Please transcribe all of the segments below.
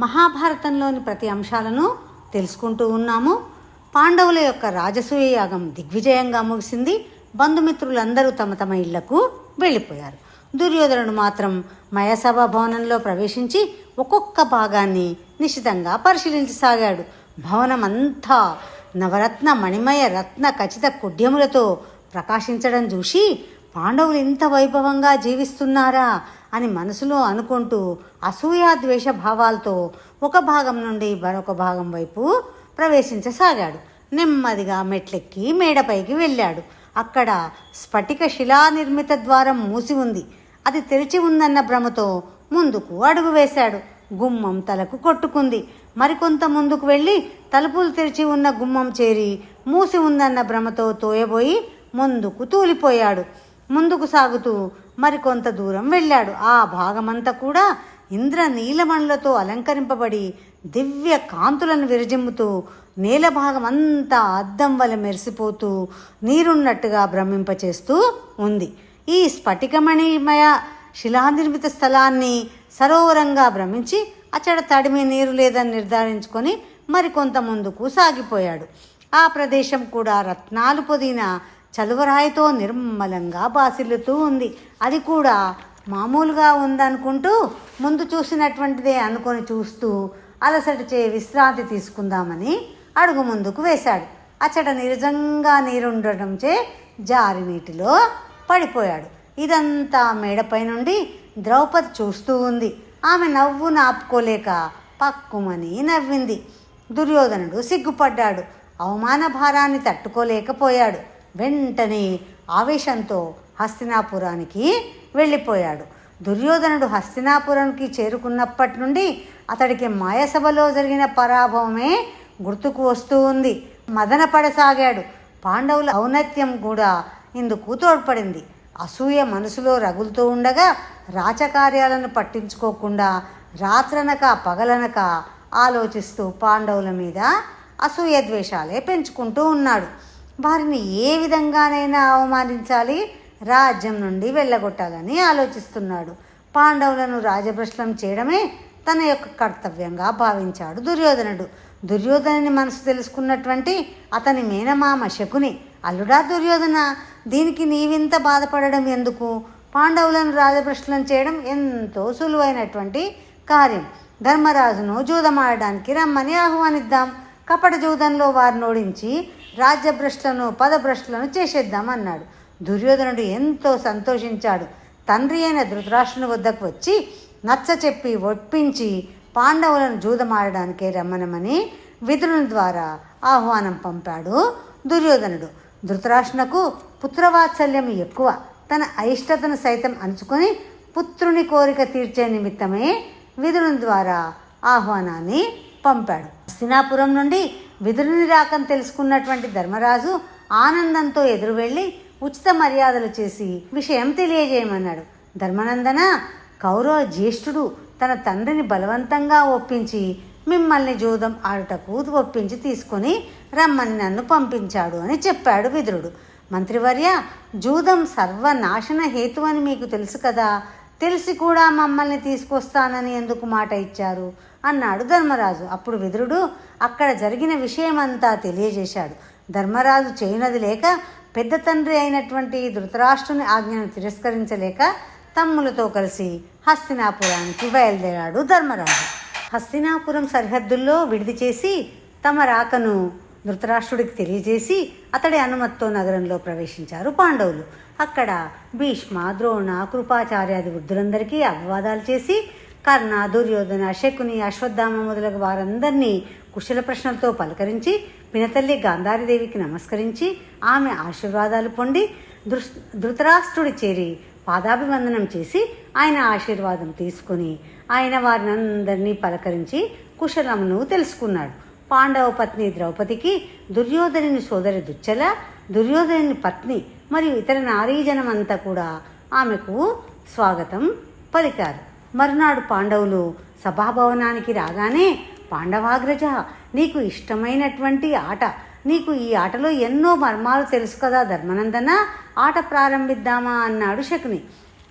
మహాభారతంలోని ప్రతి అంశాలను తెలుసుకుంటూ ఉన్నాము. పాండవుల యొక్క రాజసూయ యాగం దిగ్విజయంగా ముగిసింది. బంధుమిత్రులందరూ తమ తమ ఇళ్ళకు వెళ్ళిపోయారు. దుర్యోధనుడు మాత్రం మయసభ భవనంలో ప్రవేశించి ఒక్కొక్క భాగాన్ని నిశితంగా పరిశీలించసాగాడు. భవనం అంతా నవరత్న మణిమయ రత్న ఖచ్చిత కుడ్యములతో ప్రకాశించడం చూసి పాండవులు ఇంత వైభవంగా జీవిస్తున్నారా అని మనసులో అనుకుంటూ అసూయాద్వేష భావాలతో ఒక భాగం నుండి మరొక భాగం వైపు ప్రవేశించసాగాడు. నెమ్మదిగా మెట్లెక్కి మేడపైకి వెళ్ళాడు. అక్కడ స్ఫటిక శిలా నిర్మిత ద్వారం మూసి ఉంది. అది తెరిచి ఉందన్న భ్రమతో ముందుకు అడుగు వేశాడు. గుమ్మం తలకు కొట్టుకుంది. మరికొంత ముందుకు వెళ్ళి తలుపులు తెరిచి ఉన్న గుమ్మం చేరి మూసి ఉందన్న భ్రమతో తోయబోయి ముందుకు తూలిపోయాడు. ముందుకు సాగుతూ మరికొంత దూరం వెళ్ళాడు. ఆ భాగమంతా కూడా ఇంద్ర నీలమణులతో అలంకరింపబడి దివ్య కాంతులను విరజిమ్ముతూ నేల భాగం అంతా అద్దం వల్ల మెరిసిపోతూ నీరున్నట్టుగా భ్రమింపచేస్తూ ఉంది. ఈ స్ఫటికమణిమయ శిలానిర్మిత స్థలాన్ని సరోవరంగా భ్రమించి అచ్చడ తడిమి నీరు లేదని నిర్ధారించుకొని మరికొంత ముందుకు సాగిపోయాడు. ఆ ప్రదేశం కూడా రత్నాలు పొదిన చలువరాయితో నిర్మలంగా బాసిల్లుతూ ఉంది. అది కూడా మామూలుగా ఉందనుకుంటూ ముందు చూసినటువంటిదే అనుకొని చూస్తూ అలసట చే విశ్రాంతి తీసుకుందామని అడుగు ముందుకు వేశాడు. అచ్చట నిజంగా నీరుండటంచే జారి నీటిలో పడిపోయాడు. ఇదంతా మేడపై నుండి ద్రౌపది చూస్తూ ఉంది. ఆమె నవ్వు నాపుకోలేక పక్కుమని నవ్వింది. దుర్యోధనుడు సిగ్గుపడ్డాడు. అవమాన భారాన్ని తట్టుకోలేకపోయాడు. వెంటనే ఆవేశంతో హస్తినాపురానికి వెళ్ళిపోయాడు. దుర్యోధనుడు హస్తినాపురానికి చేరుకున్నప్పటి నుండి అతడికి మాయసభలో జరిగిన పరాభవమే గుర్తుకు వస్తూ ఉంది. మదన పడసాగాడు. పాండవుల ఔన్నత్యం కూడా ఇందుకు తోడ్పడింది. అసూయ మనసులో రగులుతూ ఉండగా రాచకార్యాలను పట్టించుకోకుండా రాత్రనక పగలనక ఆలోచిస్తూ పాండవుల మీద అసూయ ద్వేషాలే పెంచుకుంటూ ఉన్నాడు. వారిని ఏ విధంగానైనా అవమానించాలి రాజ్యం నుండి వెళ్ళగొట్టాలని ఆలోచిస్తున్నాడు. పాండవులను రాజభ్రష్టం చేయడమే తన యొక్క కర్తవ్యంగా భావించాడు దుర్యోధనుడు. దుర్యోధనుని మనసు తెలుసుకున్నటువంటి అతని మేనమామ శకుని అల్లుడా దుర్యోధన దీనికి నీవింత బాధపడడం ఎందుకు? పాండవులను రాజభ్రష్టం చేయడం ఎంతో సులువైనటువంటి కార్యం. ధర్మరాజును జూదమాడడానికి రమ్మని ఆహ్వానిద్దాం. కపట జూదంలో వారిని ఓడించి రాజ్యభ్రష్టులను పదభ్రష్టులను చేసేద్దామన్నాడు. దుర్యోధనుడు ఎంతో సంతోషించాడు. తండ్రి అయిన ధృతరాష్ట్రుని వద్దకు వచ్చి నచ్చ చెప్పి ఒప్పించి పాండవులను జూదమాడడానికే రమ్మనమని విదురుని ద్వారా ఆహ్వానం పంపాడు దుర్యోధనుడు. ధృతరాష్ట్రునకు పుత్రవాత్సల్యం ఎక్కువ. తన అయిష్టతను సైతం అంచుకొని పుత్రుని కోరిక తీర్చే నిమిత్తమే విదురుని ద్వారా ఆహ్వానాన్ని పంపాడు. సినాపురం నుండి విదురుని రాకని తెలుసుకున్నటువంటి ధర్మరాజు ఆనందంతో ఎదురు వెళ్ళి ఉచిత మర్యాదలు చేసి విషయం తెలియజేయమన్నాడు. ధర్మనందన కౌరవ జ్యేష్ఠుడు తన తండ్రిని బలవంతంగా ఒప్పించి మిమ్మల్ని జూదం ఆడుటకు ఒప్పించి తీసుకొని రమ్మని నన్ను పంపించాడు అని చెప్పాడు విదురుడు. మంత్రివర్య జూదం సర్వనాశన హేతు అని మీకు తెలుసు కదా. తెలిసి కూడా మమ్మల్ని తీసుకొస్తానని ఎందుకు మాట ఇచ్చారు? అన్నాడు ధర్మరాజు. అప్పుడు విదురుడు అక్కడ జరిగిన విషయమంతా తెలియజేశాడు. ధర్మరాజు చేయనది లేక పెద్ద తండ్రి అయినటువంటి ధృతరాష్ట్రుని ఆజ్ఞను తిరస్కరించలేక తమ్ములతో కలిసి హస్తినాపురానికి బయలుదేరాడు ధర్మరాజు. హస్తినాపురం సరిహద్దుల్లో విడిది చేసి తమ రాకను ధృతరాష్ట్రుడికి తెలియజేసి అతడి అనుమతితో నగరంలో ప్రవేశించారు పాండవులు. అక్కడ భీష్మ ద్రోణ కృపాచార్యాది వృద్ధులందరికీ అభివాదాలు చేసి కర్ణ దుర్యోధన శకుని అశ్వత్థామ మొదలగు వారందరినీ కుశల ప్రశ్నలతో పలకరించి పినతల్లి గాంధారీదేవికి నమస్కరించి ఆమె ఆశీర్వాదాలు పొంది దృష్ ధృతరాష్ట్రుడి చేరి పాదాభివందనం చేసి ఆయన ఆశీర్వాదం తీసుకుని ఆయన వారిని అందరినీ పలకరించి కుశలమును తెలుసుకున్నాడు. పాండవ పత్ని ద్రౌపదికి దుర్యోధనుని సోదరి దుచ్చల దుర్యోధనుని పత్ని మరియు ఇతర నారీజనం అంతా కూడా ఆమెకు స్వాగతం పలికారు. మరునాడు పాండవులు సభాభవనానికి రాగానే పాండవాగ్రజ నీకు ఇష్టమైనటువంటి ఆట నీకు ఈ ఆటలో ఎన్నో మర్మాలు తెలుసు కదా ధర్మనందన? ఆట ప్రారంభిద్దామా? అన్నాడు శకుని.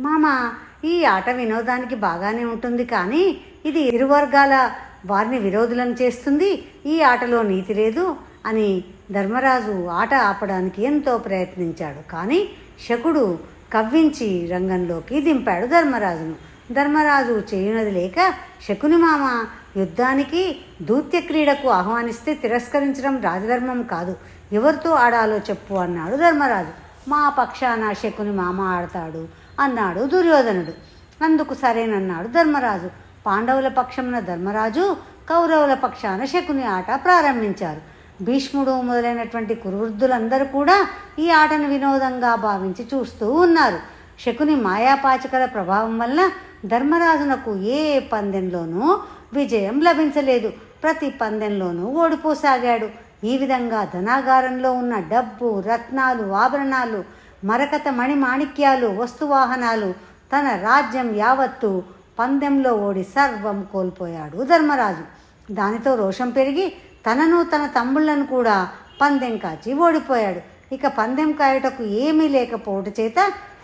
మామ ఈ ఆట వినోదానికి బాగానే ఉంటుంది కానీ ఇది ఇరు వర్గాల వారిని విరోధులను చేస్తుంది. ఈ ఆటలో నీతి లేదు అని ధర్మరాజు ఆట ఆపడానికి ఎంతో ప్రయత్నించాడు. కానీ శకుడు కవ్వించి రంగంలోకి దింపాడు ధర్మరాజును. ధర్మరాజు చేయునది లేక శకుని మామ యుద్ధానికి దూత్య క్రీడకు ఆహ్వానిస్తే తిరస్కరించడం రాజధర్మం కాదు. ఎవరితో ఆడాలో చెప్పు అన్నాడు ధర్మరాజు. మా పక్షాన శకుని మామ ఆడతాడు అన్నాడు దుర్యోధనుడు. అందుకు సరేనన్నాడు ధర్మరాజు. పాండవుల పక్షమున ధర్మరాజు కౌరవుల పక్షాన శకుని ఆట ప్రారంభించారు. భీష్ముడు మొదలైనటువంటి కురువృద్ధులందరూ కూడా ఈ ఆటను వినోదంగా భావించి చూస్తూ ఉన్నారు. శకుని మాయాపాచకల ప్రభావం వల్ల ధర్మరాజునకు ఏ పందెంలోనూ విజయం లభించలేదు. ప్రతి పందెంలోనూ ఓడిపోసాగాడు. ఈ విధంగా ధనాగారంలో ఉన్న డబ్బు రత్నాలు ఆభరణాలు మరకత మణిమాణిక్యాలు వస్తువాహనాలు తన రాజ్యం యావత్తు పందెంలో ఓడి సర్వం కోల్పోయాడు ధర్మరాజు. దానితో రోషం పెరిగి తనను తన తమ్ముళ్ళను కూడా పందెం కాచి ఓడిపోయాడు. ఇక పందెం కాయటకు ఏమీ లేకపోవట చేత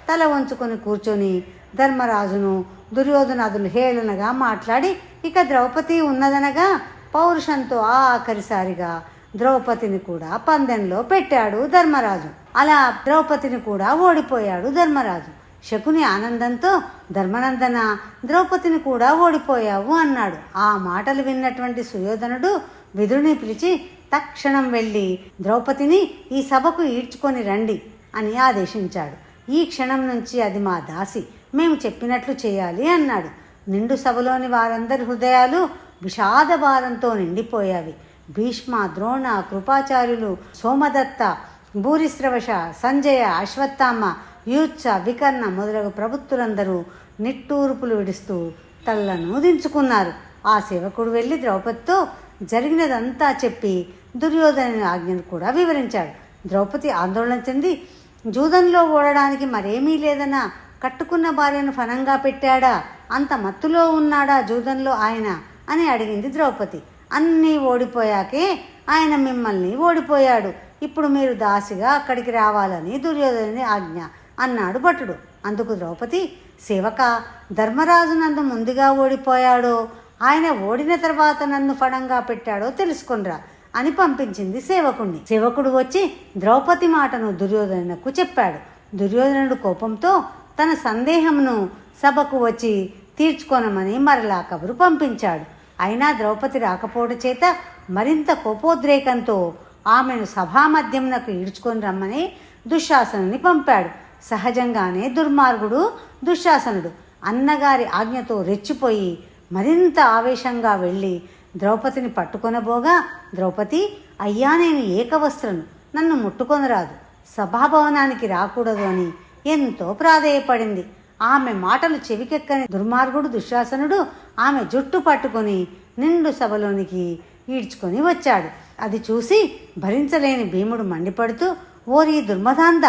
తల వంచుకొని కూర్చొని ధర్మరాజును దుర్యోధనాదులు హేళనగా మాట్లాడి ఇక ద్రౌపది ఉన్నదనగా పౌరుషంతో ఆఖరిసారిగా ద్రౌపదిని కూడా పందెంలో పెట్టాడు ధర్మరాజు. అలా ద్రౌపదిని కూడా ఓడిపోయాడు ధర్మరాజు. శకుని ఆనందంతో ధర్మనందన ద్రౌపదిని కూడా ఓడిపోయావు అన్నాడు. ఆ మాటలు విన్నటువంటి సుయోధనుడు విదురుని పిలిచి తక్షణం వెళ్ళి ద్రౌపదిని ఈ సభకు ఈడ్చుకొని రండి అని ఆదేశించాడు. ఈ క్షణం నుంచి అది మా దాసి. మేము చెప్పినట్లు చేయాలి అన్నాడు. నిండు సభలోని వారందరి హృదయాలు విషాద భారంతో నిండిపోయావి. భీష్మ ద్రోణ కృపాచార్యులు సోమదత్త భూరిశ్రవశ సంజయ అశ్వత్థామ యూత్స వికర్ణ మొదలగు ప్రభుత్వులందరూ నిట్టూర్పులు విడుస్తూ తల్లను దించుకున్నారు. ఆ సేవకుడు వెళ్ళి ద్రౌపదితో జరిగినదంతా చెప్పి దుర్యోధను ఆజ్ఞను కూడా వివరించాడు. ద్రౌపది ఆందోళన చెంది జూదంలో ఓడడానికి మరేమీ లేదన్నా కట్టుకున్న భార్యను ఫనంగా పెట్టాడా? అంత మత్తులో ఉన్నాడా జూదంలో ఆయన? అని అడిగింది ద్రౌపది. అన్నీ ఓడిపోయాకే ఆయన మిమ్మల్ని ఓడిపోయాడు. ఇప్పుడు మీరు దాసిగా అక్కడికి రావాలని దుర్యోధనుని ఆజ్ఞ అన్నాడు భటుడు. అందుకు ద్రౌపది సేవక ధర్మరాజు నన్ను ముందుగా ఓడిపోయాడో ఆయన ఓడిన తర్వాత నన్ను ఫణంగా పెట్టాడో తెలుసుకొనిరా. అని పంపించింది సేవకుణ్ణి. సేవకుడు వచ్చి ద్రౌపది మాటను దుర్యోధనునకు చెప్పాడు. దుర్యోధనుడు కోపంతో తన సందేహమును సభకు వచ్చి తీర్చుకొనమని మరలా కబురు పంపించాడు. అయినా ద్రౌపది రాకపోవడం చేత మరింత కోపోద్రేకంతో ఆమెను సభామధ్యమునకు ఈడ్చుకొని రమ్మని దుశ్శాసనుని పంపాడు. సహజంగానే దుర్మార్గుడు దుశ్శాసనుడు. అన్నగారి ఆజ్ఞతో రెచ్చిపోయి మరింత ఆవేశంగా వెళ్ళి ద్రౌపదిని పట్టుకొనబోగా ద్రౌపది అయ్యా నేను ఏకవస్త్రను. నన్ను ముట్టుకొనరాదు సభాభవనానికి రాకూడదు అని ఎంతో ప్రాధేయపడింది. ఆమె మాటలు చెవికెక్కని దుర్మార్గుడు దుశ్శాసనుడు ఆమె జుట్టు పట్టుకొని నిండు సభలోనికి ఈడ్చుకొని వచ్చాడు. అది చూసి భరించలేని భీముడు మండిపడుతూ ఓరి దుర్మదాంద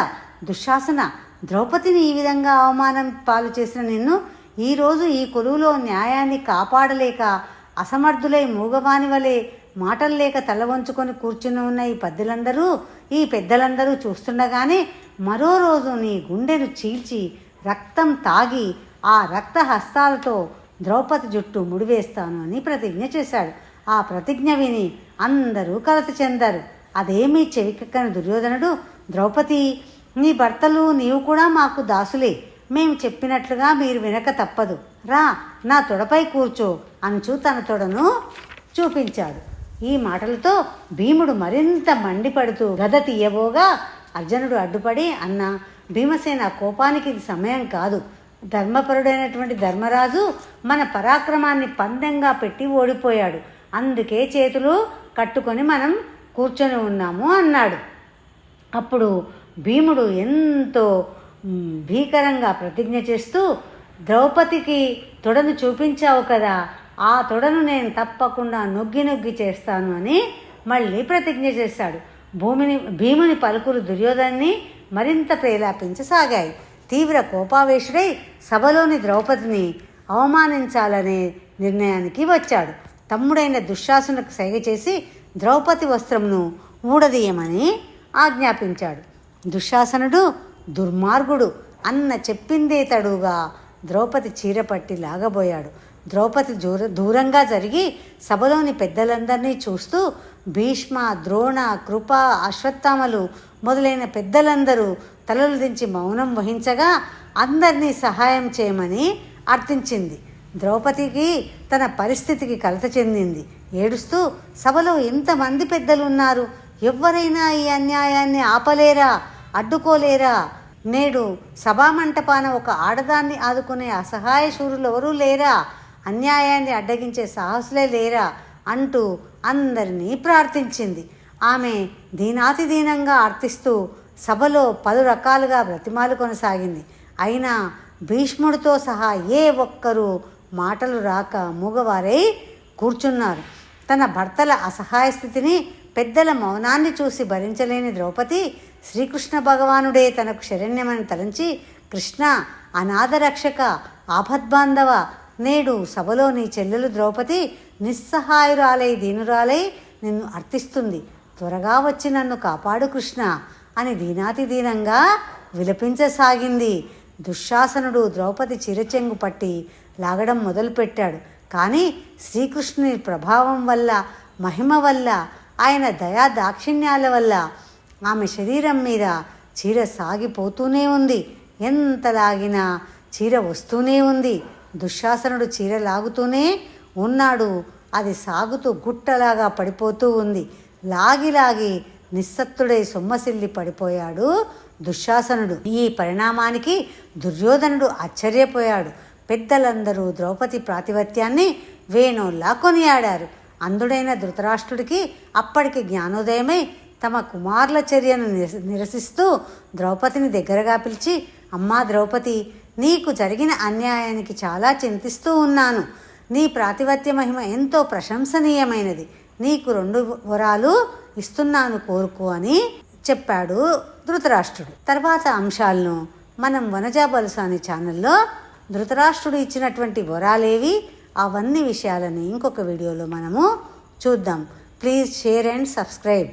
దుశ్శాసన ద్రౌపదిని ఈ విధంగా అవమానం పాలు చేసిన నిన్ను ఈరోజు ఈ కొలువులో న్యాయాన్ని కాపాడలేక అసమర్థులై మూగవాని వలె మాటలు లేక తల వంచుకొని కూర్చుని ఉన్న ఈ పద్దులందరూ ఈ పెద్దలందరూ చూస్తుండగానే మరో రోజు నీ గుండెను చీల్చి రక్తం తాగి ఆ రక్త హస్తాలతో ద్రౌపది జుట్టు ముడివేస్తాను అని ప్రతిజ్ఞ చేశాడు. ఆ ప్రతిజ్ఞ విని అందరూ కలత చెందారు. అదేమీ చెవికెక్కని దుర్యోధనుడు ద్రౌపది నీ భర్తలు నీవు కూడా మాకు దాసులే. మేము చెప్పినట్లుగా మీరు వినక తప్పదు. రా నా తొడపై కూర్చో అంచు తన తొడను చూపించాడు. ఈ మాటలతో భీముడు మరింత మండిపడుతూ గద తీయబోగా అర్జునుడు అడ్డుపడి అన్న భీమసేన కోపానికి ఇది సమయం కాదు. ధర్మపరుడైనటువంటి ధర్మరాజు మన పరాక్రమాన్ని పందెంగా పెట్టి ఓడిపోయాడు. అందుకే చేతులు కట్టుకొని మనం కూర్చొని ఉన్నాము అన్నాడు. అప్పుడు భీముడు ఎంతో Hmm. భీకరంగా ప్రతిజ్ఞ చేస్తూ ద్రౌపదికి తొడను చూపించావు కదా ఆ తొడను నేను తప్పకుండా నొగ్గి నొగ్గి చేస్తాను అని మళ్ళీ ప్రతిజ్ఞ చేశాడు. భూమిని భీముని పలుకులు దుర్యోధన్ని మరింత ప్రేలాపించసాగాయి తీవ్ర కోపావేశుడై సభలోని ద్రౌపదిని అవమానించాలనే నిర్ణయానికి వచ్చాడు. తమ్ముడైన దుశ్శాసనకు సైగ చేసి ద్రౌపది వస్త్రమును ఊడదీయమని ఆజ్ఞాపించాడు. దుశ్శాసనుడు దుర్మార్గుడు అన్న చెప్పిందే తడుగా ద్రౌపది చీర పట్టి లాగబోయాడు. ద్రౌపది దూర దూరంగా జరిగి సభలోని పెద్దలందరినీ చూస్తూ భీష్మ ద్రోణ కృప అశ్వత్థామలు మొదలైన పెద్దలందరూ తలలు దించి మౌనం వహించగా అందరినీ సహాయం చేయమని అర్థించింది. ద్రౌపదికి తన పరిస్థితికి కలత చెందింది. ఏడుస్తూ సభలో ఎంతమంది పెద్దలు ఉన్నారు ఎవ్వరైనా ఈ అన్యాయాన్ని ఆపలేరా? అడ్డుకోలేరా? నేడు సభామంటపాన ఒక ఆడదాన్ని ఆదుకునే అసహాయ శూరులు ఎవరూ లేరా? అన్యాయాన్ని అడ్డగించే సాహసులే లేరా? అంటూ అందరినీ ప్రార్థించింది. ఆమె దీనాతి దీనంగా సభలో పలు రకాలుగా బ్రతిమాలు కొనసాగింది. అయినా భీష్ముడితో సహా ఏ ఒక్కరూ మాటలు రాక మూగవారై కూర్చున్నారు. తన భర్తల అసహాయ స్థితిని పెద్దల మౌనాన్ని చూసి భరించలేని ద్రౌపది శ్రీకృష్ణ భగవానుడే తనకు శరణ్యమని తలంచి కృష్ణ అనాథరక్షక ఆపద్బాంధవ నేడు సభలో నీ చెల్లెలు ద్రౌపది నిస్సహాయురాలై దీనురాలై నిన్ను అర్థిస్తుంది త్వరగా వచ్చి నన్ను కాపాడు కృష్ణ అని దీనాతి దీనంగా విలపించసాగింది. దుశ్శాసనుడు ద్రౌపది చిరచెంగు పట్టి లాగడం మొదలుపెట్టాడు. కానీ శ్రీకృష్ణుని ప్రభావం వల్ల మహిమ వల్ల ఆయన దయా దాక్షిణ్యాల వల్ల ఆమె శరీరం మీద చీర సాగిపోతూనే ఉంది. ఎంత లాగినా చీర వస్తూనే ఉంది. దుశ్శాసనుడు చీర లాగుతూనే ఉన్నాడు. అది సాగుతూ గుట్టలాగా పడిపోతూ ఉంది. లాగి లాగి నిస్సత్తుడై సొమ్మసిల్లి పడిపోయాడు దుశ్శాసనుడు. ఈ పరిణామానికి దుర్యోధనుడు ఆశ్చర్యపోయాడు. పెద్దలందరూ ద్రౌపది ప్రాతిపత్యాన్ని వేణోల్లా కొనియాడారు. అందుడైన ధృతరాష్ట్రుడికి అప్పటికి జ్ఞానోదయమై తమ కుమారుల చర్యను నిరసిస్తూ ద్రౌపదిని దగ్గరగా పిలిచి అమ్మా ద్రౌపది నీకు జరిగిన అన్యాయానికి చాలా చింతిస్తూ ఉన్నాను. నీ ప్రాతిపత్య మహిమ ఎంతో ప్రశంసనీయమైనది. నీకు రెండు వరాలు ఇస్తున్నాను కోరుకో అని చెప్పాడు ధృతరాష్ట్రుడు. తర్వాత అంశాలను మనం వనజా అనే ఛానల్లో ధృతరాష్ట్రుడు ఇచ్చినటువంటి వరాలేవి అవన్నీ విషయాలని ఇంకొక వీడియోలో మనము చూద్దాం. Please share and subscribe.